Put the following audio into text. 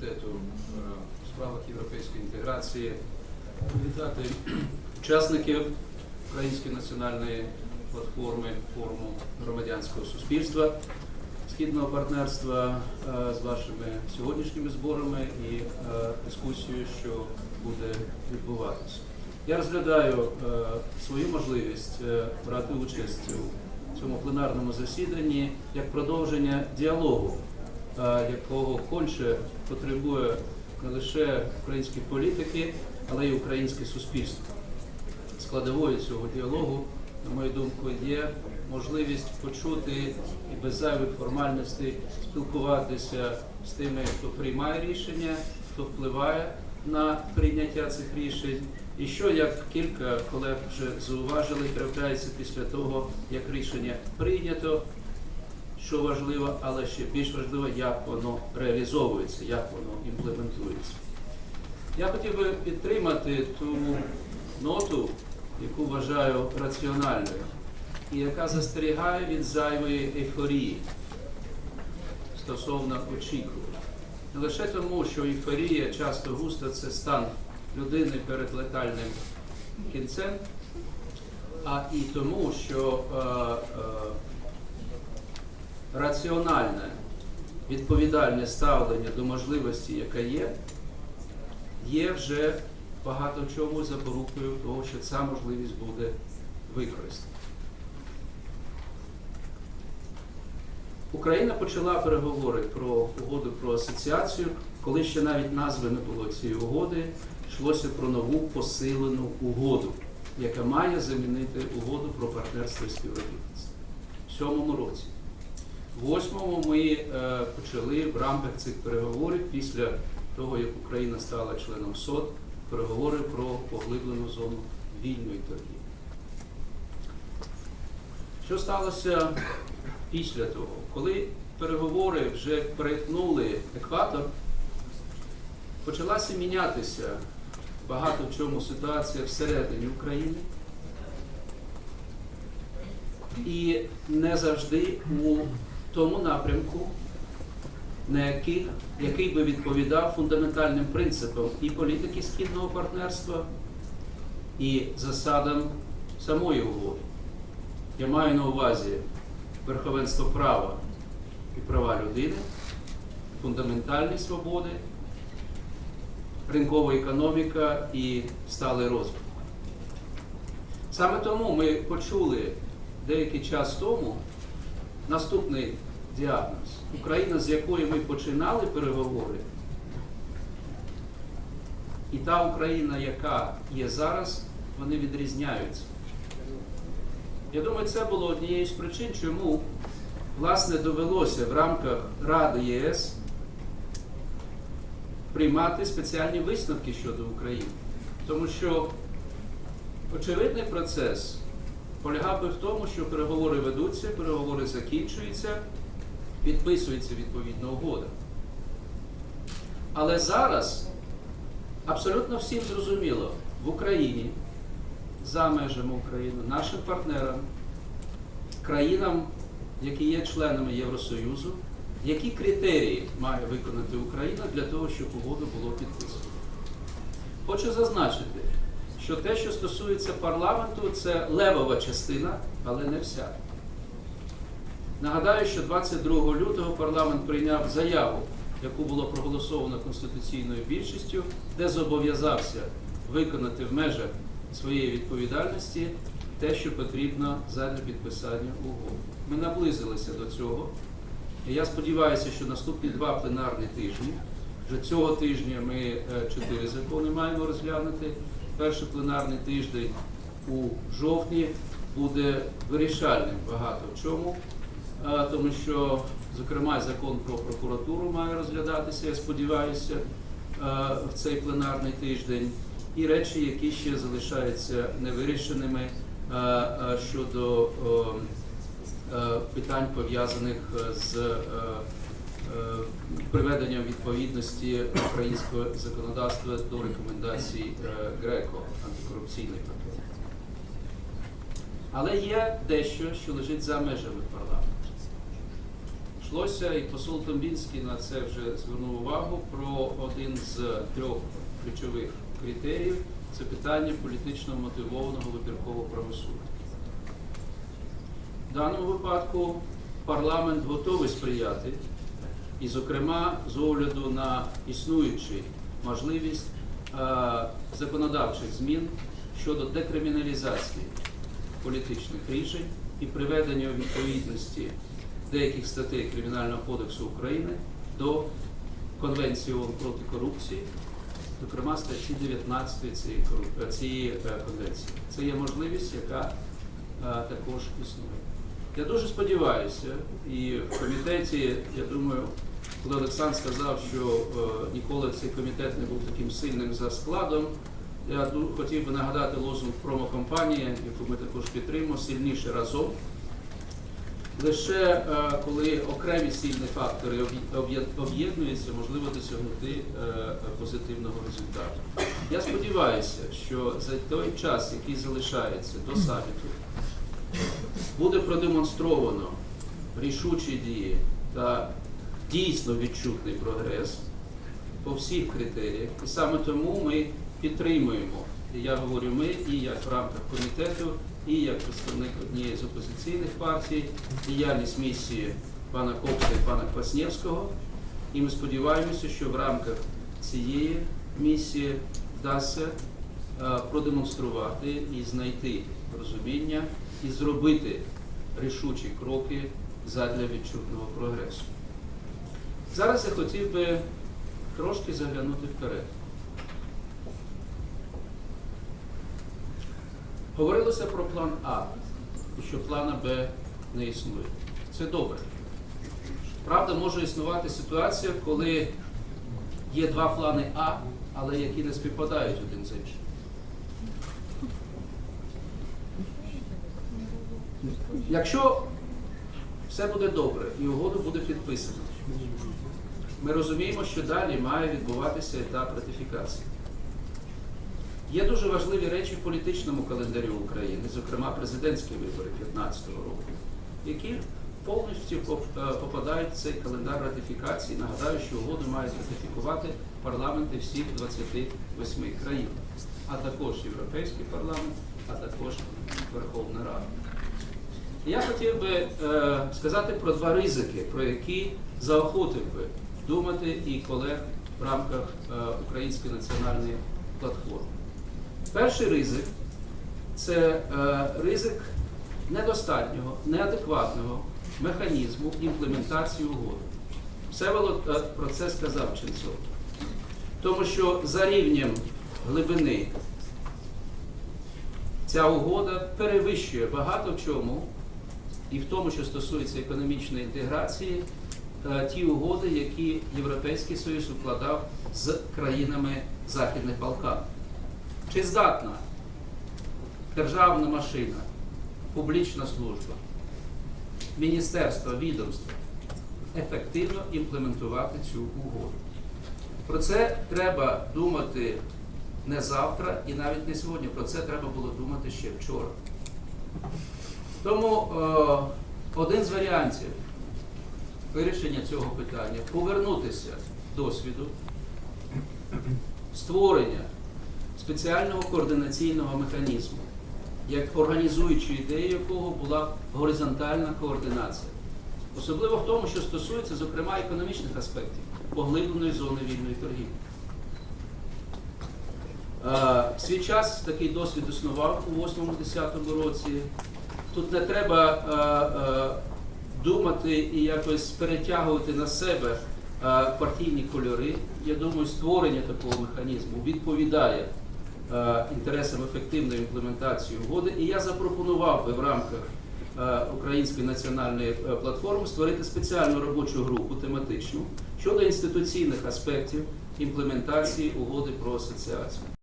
комітету е, у справах європейської інтеграції, вітати учасників Української національної платформи форуму громадянського суспільства східного партнерства е, з вашими сьогоднішніми зборами і е, дискусією, що буде відбуватися. Я розглядаю свою можливість брати участь у цьому пленарному засіданні як продовження діалогу, якого конче потребує не лише українські політики, але й українське суспільство. Складовою цього діалогу, на мою думку, є можливість почути і без зайвих формальностей спілкуватися з тими, хто приймає рішення, хто впливає на прийняття цих рішень, і що, як кілька колег вже зауважили, трапляється після того, як рішення прийнято, що важливо, але ще більш важливо, як воно реалізовується, як воно імплементується. Я хотів би підтримати ту ноту, яку вважаю раціональною, і яка застерігає від зайвої ейфорії стосовно очікувань. Не лише тому, що ейфорія часто густо це стан людини перед летальним кінцем, а і тому, що е, е, раціональне, відповідальне ставлення до можливості, яка є, є вже багато чому запорукою того, що ця можливість буде використана. Україна почала переговори про угоду про асоціацію, коли ще навіть назви не було цієї угоди, йшлося про нову посилену угоду, яка має замінити угоду про партнерство і співробітництво в сьомому році. В восьмому ми е, почали в рамках цих переговорів після того, як Україна стала членом СОД, переговори про поглиблену зону вільної торгівлі. Що сталося після того? Коли переговори вже перетнули екватор, почалася мінятися багато в чому ситуація всередині України. І не завжди у тому напрямку, на який, який би відповідав фундаментальним принципам і політики східного партнерства, і засадам самої угоди. Я маю на увазі верховенство права і права людини, фундаментальні свободи, ринкова економіка і сталий розвиток. Саме тому ми почули деякий час тому наступний діагноз. Україна, з якої ми починали переговори, і та Україна, яка є зараз, вони відрізняються. Я думаю, це було однією з причин, чому власне довелося в рамках Ради ЄС приймати спеціальні висновки щодо України. Тому що очевидний процес полягав би в тому, що переговори ведуться, переговори закінчуються, підписується відповідна угода. Але зараз абсолютно всім зрозуміло, в Україні, за межами України, нашим партнерам, країнам, які є членами Євросоюзу, які критерії має виконати Україна для того, щоб угоду було підписано. Хочу зазначити, що те, що стосується парламенту, це левова частина, але не вся. Nагадаю, що 22 лютого парламент прийняв заяву, яку було проголосовано конституційною більшістю, де зобов'язався виконати в межах своєї відповідальності те, що потрібно задля підписання угоди. Ми наблизилися до цього. І я сподіваюся, що наступні два пленарні тижні, вже цього тижня ми е, чотири закони маємо розглянути. Перший пленарний тиждень у жовтні буде вирішальним багато в чому, е, тому що, зокрема, закон про прокуратуру має розглядатися, я сподіваюся, е, в цей пленарний тиждень. І речі, які ще залишаються невирішеними е, щодо е, е, питань пов'язаних з е, приведенням відповідності українського законодавства до рекомендацій е, ГРЕКО антикорупційної пакет. Але є дещо, що лежить за межами парламенту. Йшлося, і посол Томбінський на це вже звернув увагу про один з трьох ключових критеріїв це питання політично мотивованого вибіркового правосуддя. В даному випадку парламент готовий сприяти, і, зокрема, з огляду на існуючу можливість е, законодавчих змін щодо декриміналізації політичних рішень і приведення у відповідності деяких статей Кримінального кодексу України до Конвенції ООН проти корупції, зокрема статті 19 цієї, е, е, конвенції. Це є можливість, яка також існує. Я дуже сподіваюся, і в комітеті, я думаю, коли Олександр сказав, що е, ніколи цей комітет не був таким сильним за складом, я хотів би нагадати лозунг промокомпанії, яку ми також підтримуємо, сильніше разом. Лише е, коли окремі сильні фактори об'є- об'є- об'єднуються, можливо досягнути е, позитивного результату. Я сподіваюся, що за той час, який залишається до саміту, буде продемонстровано рішучі дії та дійсно відчутний прогрес по всіх критеріях. І саме тому ми підтримуємо, я говорю ми, і як в рамках комітету, і як представник однієї з опозиційних партій, діяльність місії пана Копса і пана Кваснєвського. І ми сподіваємося, що в рамках цієї місії вдасться продемонструвати і знайти розуміння і зробити рішучі кроки задля відчутного прогресу. Зараз я хотів би трошки заглянути вперед. Говорилося про план А, що плана Б не існує. Це добре. Правда, може існувати ситуація, коли є два плани А, але які не співпадають один з іншим. Якщо все буде добре і угода буде підписана, ми розуміємо, що далі має відбуватися етап ратифікації. Є дуже важливі речі в політичному календарі України, зокрема президентські вибори 2015 року, які повністю е, попадають в цей календар ратифікації. Нагадаю, що угоду мають ратифікувати парламенти всіх 28 країн, а також Європейський парламент, а також Верховна Рада. Я хотів би е, сказати про два ризики, про які заохотив би думати і колег в рамках е, Української національної платформи. Перший ризик це е, ризик недостатнього, неадекватного механізму імплементації угоди. Всеволод е, про це сказав Ченцов. Тому що за рівнем глибини ця угода перевищує багато в чому, і в тому, що стосується економічної інтеграції, е, ті угоди, які Європейський Союз укладав з країнами Західних Балкан. Чи здатна державна машина, публічна служба, міністерство, відомство ефективно імплементувати цю угоду? Про це треба думати не завтра і навіть не сьогодні. Про це треба було думати ще вчора. Тому е, один з варіантів вирішення цього питання повернутися досвіду створення спеціального координаційного механізму, як організуючою ідеєю якого була горизонтальна координація. Особливо в тому, що стосується, зокрема, економічних аспектів поглибленої зони вільної торгівлі. Е, свій час такий досвід існував у 8-10 році. Тут не треба е, е, думати і якось перетягувати на себе е, партійні кольори. Я думаю, створення такого механізму відповідає е, інтересам ефективної імплементації угоди. І я запропонував би в рамках е, Української національної платформи створити спеціальну робочу групу тематичну щодо інституційних аспектів імплементації угоди про асоціацію.